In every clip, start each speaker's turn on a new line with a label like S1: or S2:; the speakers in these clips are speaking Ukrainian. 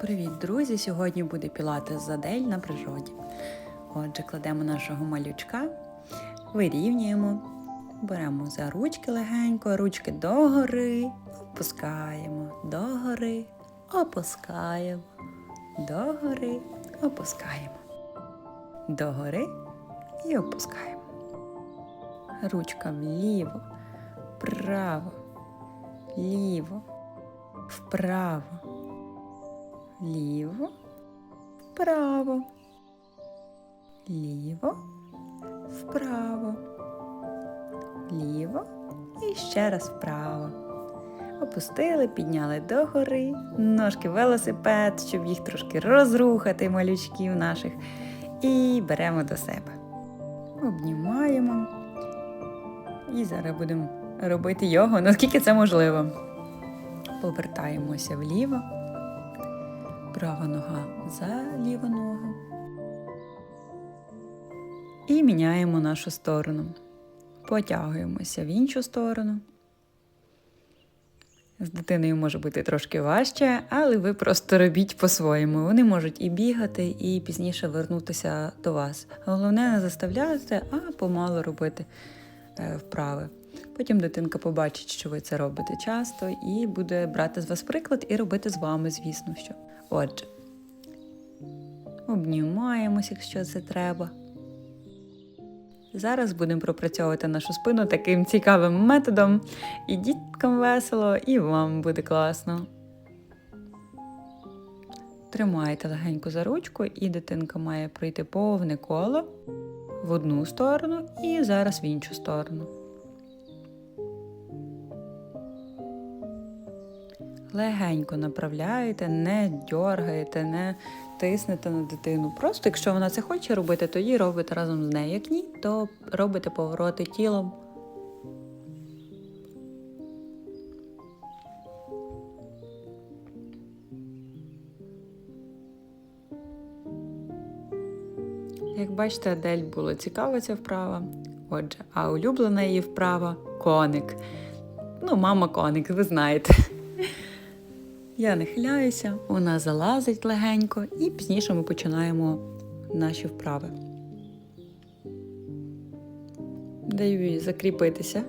S1: Привіт, друзі! Сьогодні буде пілати за день на природі. Отже, кладемо нашого малючка, вирівнюємо, беремо за ручки легенько, ручки догори, опускаємо, догори, опускаємо, догори, опускаємо, догори і опускаємо. Ручка вліво, вправо, ліво, вправо ліво, вправо, ліво, вправо, ліво і ще раз вправо. Опустили, підняли догори, ножки велосипед, щоб їх трошки розрухати, малючків наших. І беремо до себе. Обнімаємо. І зараз будемо робити його, наскільки це можливо. Повертаємося вліво права нога за ліву ногу. І міняємо нашу сторону. Потягуємося в іншу сторону. З дитиною може бути трошки важче, але ви просто робіть по-своєму. Вони можуть і бігати, і пізніше вернутися до вас. Головне не заставляти, а помалу робити е, вправи. Потім дитинка побачить, що ви це робите часто, і буде брати з вас приклад і робити з вами, звісно, що. Отже, обнімаємось, якщо це треба. Зараз будемо пропрацьовувати нашу спину таким цікавим методом. І діткам весело, і вам буде класно. Тримайте легенько за ручку, і дитинка має пройти повне коло в одну сторону і зараз в іншу сторону. Легенько направляєте, не дьоргаєте, не тиснете на дитину. Просто якщо вона це хоче робити, тоді робите разом з нею. Як ні, то робите повороти тілом. Як бачите, Адель було цікава ця вправа. Отже, а улюблена її вправа коник. Ну, мама коник, ви знаєте. Я нахиляюся, вона залазить легенько, і пізніше ми починаємо наші вправи. Даю їй закріпитися.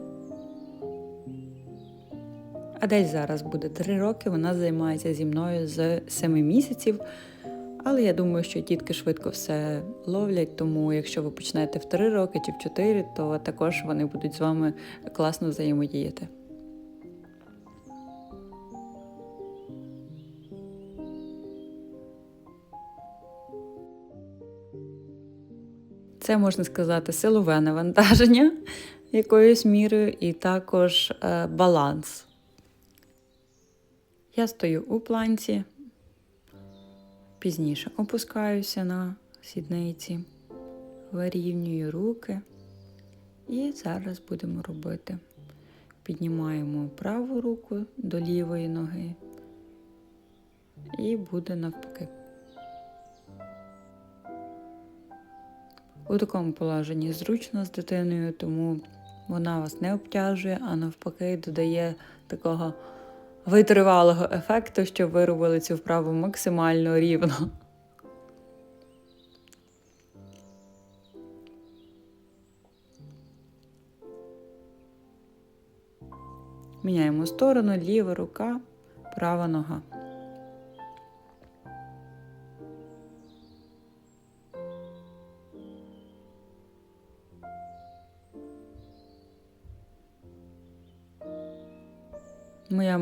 S1: Адель зараз буде 3 роки, вона займається зі мною з 7 місяців. Але я думаю, що тітки швидко все ловлять, тому якщо ви почнете в 3 роки чи в 4, то також вони будуть з вами класно взаємодіяти. Це можна сказати силове навантаження якоюсь мірою, і також е, баланс. Я стою у планці, пізніше опускаюся на сідниці, вирівнюю руки. І зараз будемо робити. Піднімаємо праву руку до лівої ноги, і буде навпаки. У такому положенні зручно з дитиною, тому вона вас не обтяжує, а навпаки, додає такого витривалого ефекту, щоб ви робили цю вправу максимально рівно. Міняємо сторону, ліва рука, права нога.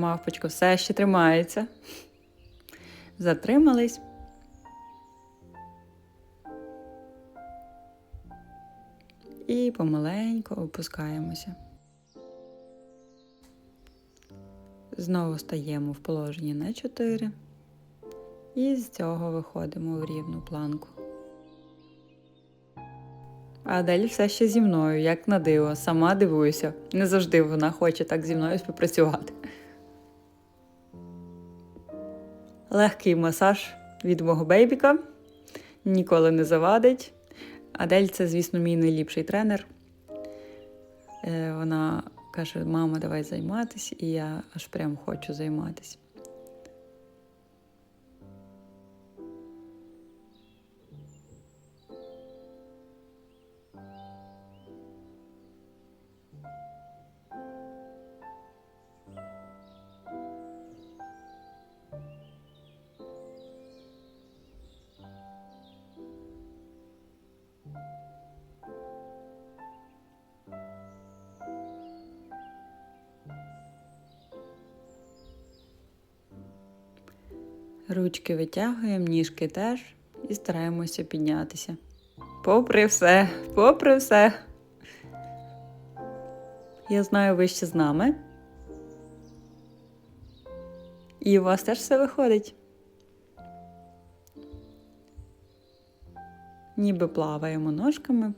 S1: Моя мавпочка все ще тримається. Затримались. І помаленьку опускаємося. Знову стаємо в положенні на 4. І з цього виходимо в рівну планку. А далі все ще зі мною, як на диво, сама дивуюся. Не завжди вона хоче так зі мною співпрацювати. Легкий масаж від мого бейбіка. Ніколи не завадить. Адель це, звісно, мій найліпший тренер. Е, вона каже: мама, давай займатися, і я аж прям хочу займатися. Ручки витягуємо, ніжки теж і стараємося піднятися. Попри все, попри все. Я знаю, ви ще з нами. І у вас теж все виходить. Ніби плаваємо ножками.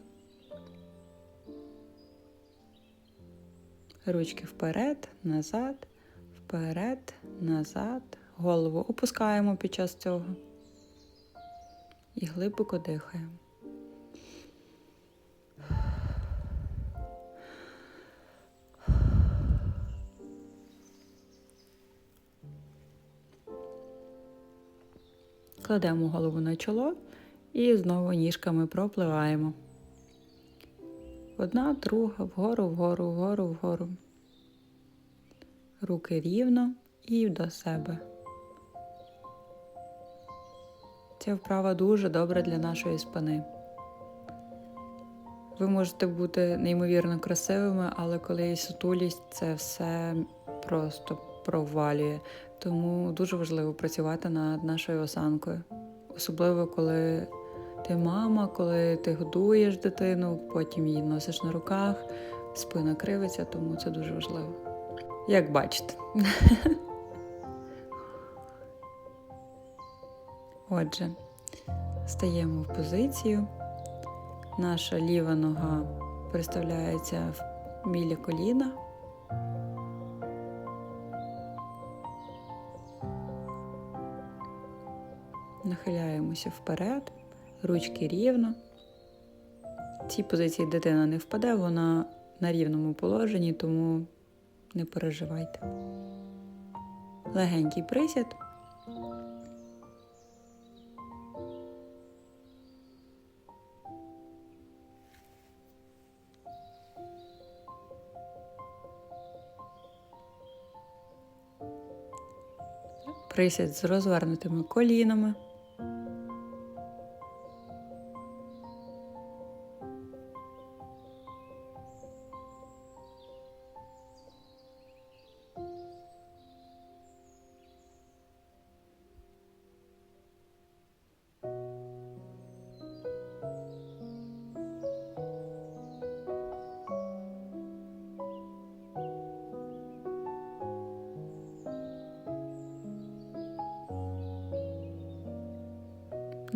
S1: Ручки вперед, назад, вперед, назад. Голову опускаємо під час цього. І глибоко дихаємо. Кладемо голову на чоло і знову ніжками пропливаємо. Одна, друга, вгору, вгору, вгору, вгору. Руки рівно і до себе. Ця вправа дуже добра для нашої спини. Ви можете бути неймовірно красивими, але коли є сутулість, це все просто провалює. Тому дуже важливо працювати над нашою осанкою. Особливо, коли ти мама, коли ти годуєш дитину, потім її носиш на руках, спина кривиться, тому це дуже важливо. Як бачите. Отже, стаємо в позицію. Наша ліва нога приставляється біля коліна. Нахиляємося вперед, ручки рівно. В цій позиції дитина не впаде, вона на рівному положенні, тому не переживайте. Легенький присід. Присід з розвернутими колінами.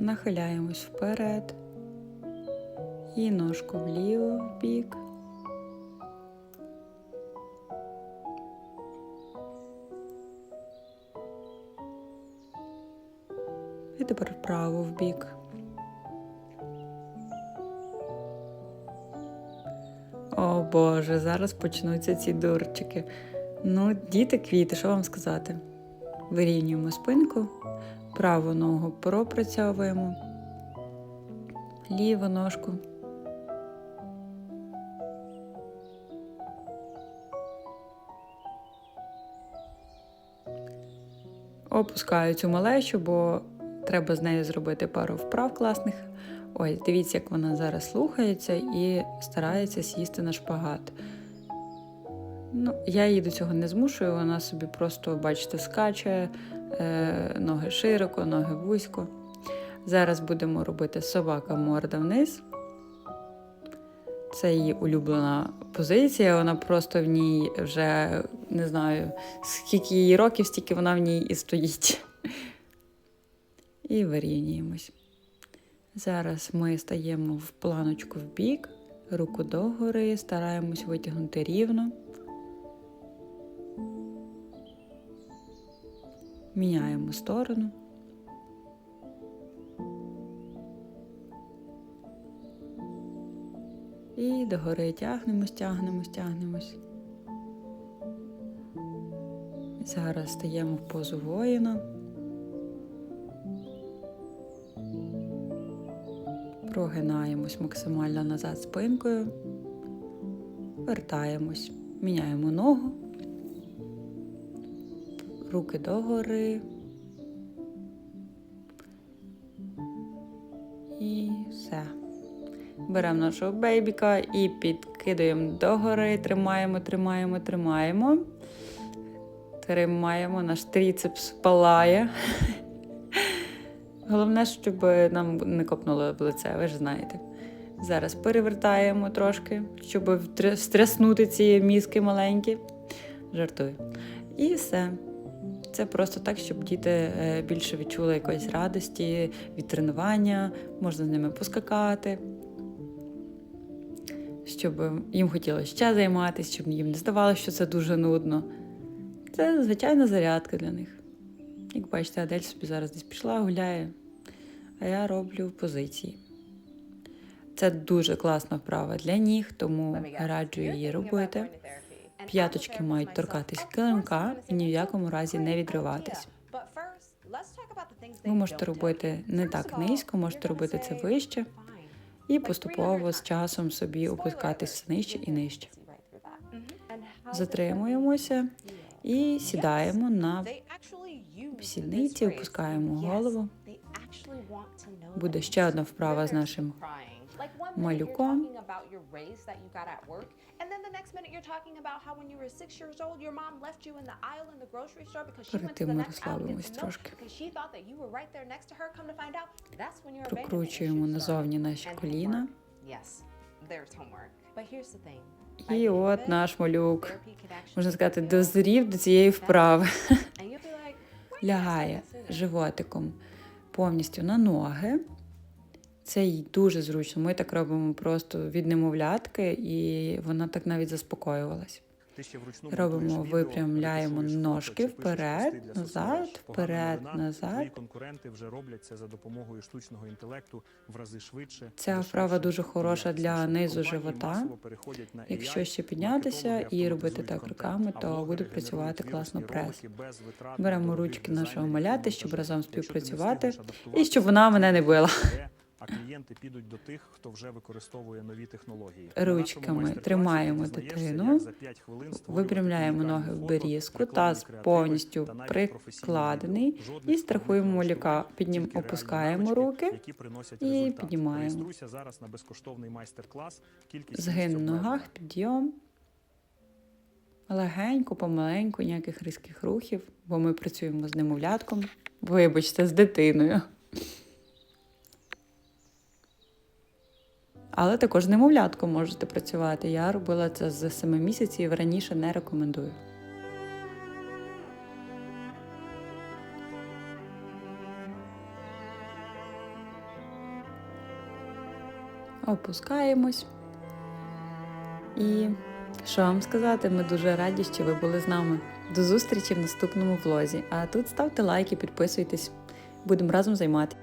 S1: Нахиляємось вперед і ножку вліво в бік. І тепер вправо в бік. О Боже, зараз почнуться ці дурчики. Ну, діти квіти, що вам сказати? Вирівнюємо спинку, праву ногу пропрацьовуємо, ліву ножку. Опускаю цю малечу, бо треба з нею зробити пару вправ класних. Ось, дивіться, як вона зараз слухається і старається сісти на шпагат. Ну, я її до цього не змушую, вона собі просто, бачите, скаче, ноги широко, ноги вузько. Зараз будемо робити собака морда вниз. Це її улюблена позиція. Вона просто в ній вже не знаю, скільки їй років, стільки вона в ній і стоїть. І вирівнюємось. Зараз ми стаємо в планочку в бік, руку догори, стараємось витягнути рівно. Міняємо сторону. І догори тягнемось, тягнемось, тягнемось. Зараз стаємо в позу воїна. Прогинаємось максимально назад спинкою. Вертаємось. Міняємо ногу. Руки догори. І все. Беремо нашого бейбіка і підкидаємо догори, тримаємо, тримаємо, тримаємо. Тримаємо, наш тріцепс палає. Головне, щоб нам не копнуло в лице, ви ж знаєте. Зараз перевертаємо трошки, щоб встряснути ці мізки маленькі. Жартую. І все. Це просто так, щоб діти е, більше відчули якоїсь радості від тренування, можна з ними поскакати, щоб їм хотілося ще займатися, щоб їм не здавалося, що це дуже нудно. Це звичайна зарядка для них. Як бачите, Адель собі зараз десь пішла, гуляє, а я роблю позиції. Це дуже класна вправа для ніг, тому раджу її робити. П'яточки мають торкатись килимка і ні в якому разі не відриватись. Ви можете робити не так низько, можете робити це вище і поступово з часом собі опускатись нижче і нижче. Затримуємося і сідаємо на сідниці, опускаємо голову. Буде ще одна вправа з нашим малюком. Перед тим ми розслабимось трошки. Прокручуємо назовні наші коліна. І от наш малюк, можна сказати, дозрів до цієї вправи. Лягає животиком повністю на ноги. Це їй дуже зручно. Ми так робимо просто від немовлятки, і вона так навіть заспокоювалась.
S2: Ти ще вручну
S1: Робимо, випрямляємо ножки вперед, назад, вперед, назад.
S2: Конкуренти вже роблять це за допомогою штучного інтелекту в рази швидше.
S1: Ця вправа дуже хороша для низу живота. Якщо ще піднятися і робити так руками, то буде працювати класно прес. Беремо ручки нашого маляти, щоб разом співпрацювати, і щоб вона мене не била.
S2: А клієнти підуть до тих, хто вже використовує нові технології.
S1: Ручками тримаємо дитину,
S2: як за 5 хвилин створювати
S1: Випрямляємо ноги в берізку, таз повністю прикладений, і страхуємо
S2: налаштувань,
S1: Піднім, опускаємо руки і піднімаємо.
S2: Реєструйся зараз на безкоштовний майстер-клас.
S1: Згин в ногах, підйом. Легенько, помаленьку, ніяких різких рухів, бо ми працюємо з немовлятком. Вибачте, з дитиною. Але також з можете працювати. Я робила це з 7 місяців, раніше не рекомендую. Опускаємось. І що вам сказати, ми дуже раді, що ви були з нами. До зустрічі в наступному влозі. А тут ставте лайки, підписуйтесь, будемо разом займатися.